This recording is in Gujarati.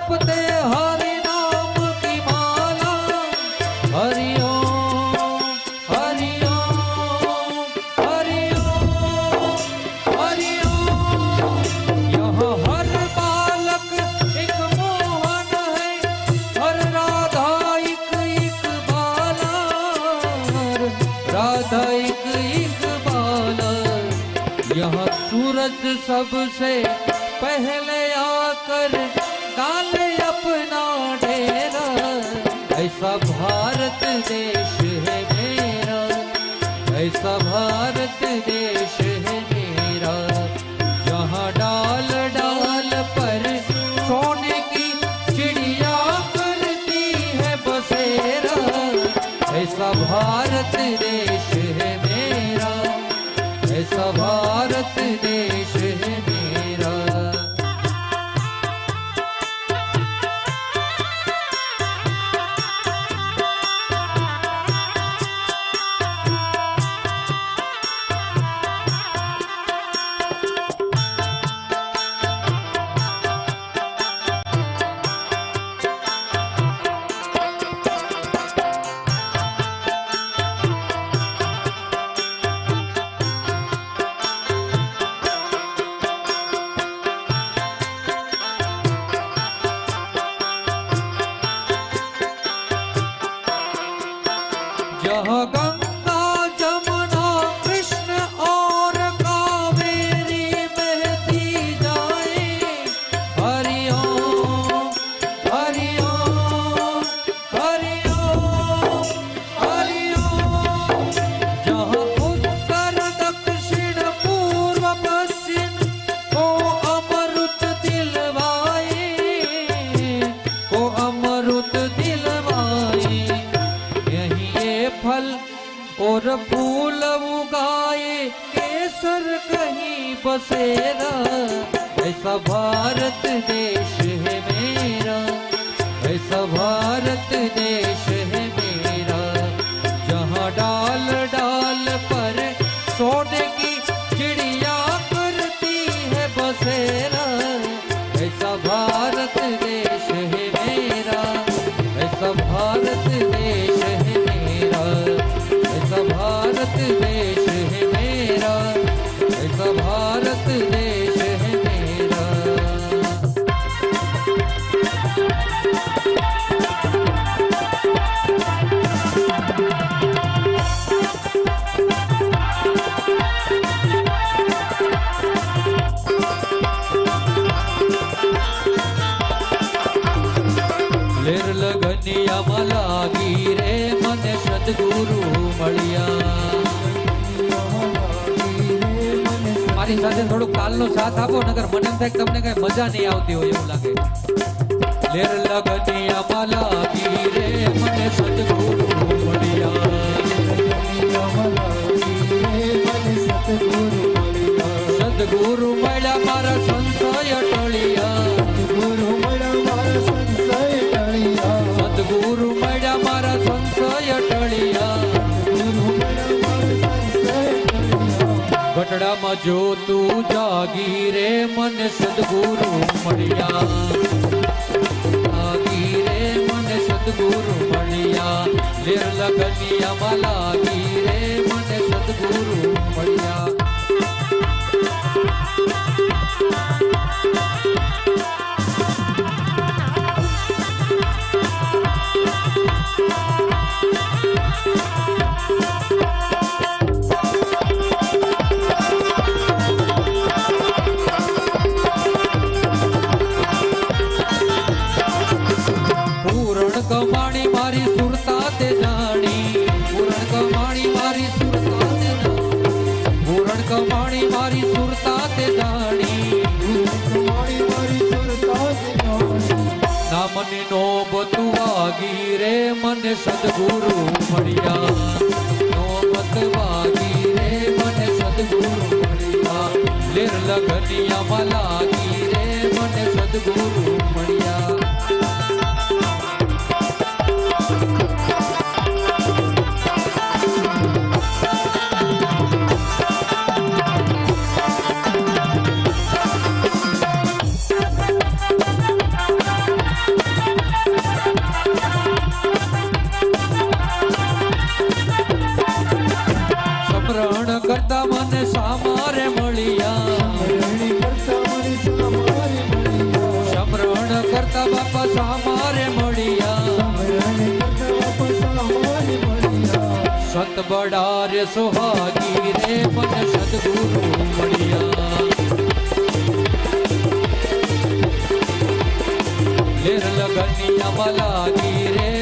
जपते हरि नाम की माला। हरि राधाइक सबसे पहले आकर डाले अपना डेरा ऐसा भारत देश है मेरा, ऐसा भारत देश है मेरा। जहाँ डाल डाल पर सोने की चिड़िया करती है बसेरा, ऐसा भारत देश है मेरा, ऐसा भारत देश फूल उगाए केसर कहीं बसेरा। ऐसा भारत देश है मेरा ऐसा મારી સાથે થોડું કાલનો સાથ આપો નગર મને થાય તમને કઈ મજા નહીં આવતી હોય એવું લાગે. લેર લગનિયામાં લાગી રે મને સદગુરુ મળ્યા. સદગુરુ મળ્યા મારા ગટડામાં જો તું જાગી રે, મને સદગુરુ મળ્યા. જાગી રે, મને સદગુરુ મળ્યા. લેર લગનિયામાં લાગી રે, મને સદગુરુ મળ્યા. કમાણી મારી સુરતા તે જાણી. પૂરણ કમાણી મારી સુરતા તે જાણી. પૂરણ કમાણી મારી સુરતા તે જાણી. નામની નોબત વાગી રે, મને સદગુરુ મળ્યા. નોબત વાગી રે, મને સદગુરુ મળ્યા. લેર લગનિયામાં લાગી રે, મને સદગુરુ સંત બડા રે સુહાગી રે મને સદગુરુ મળ્યા લેર લગનિયા લાગી રે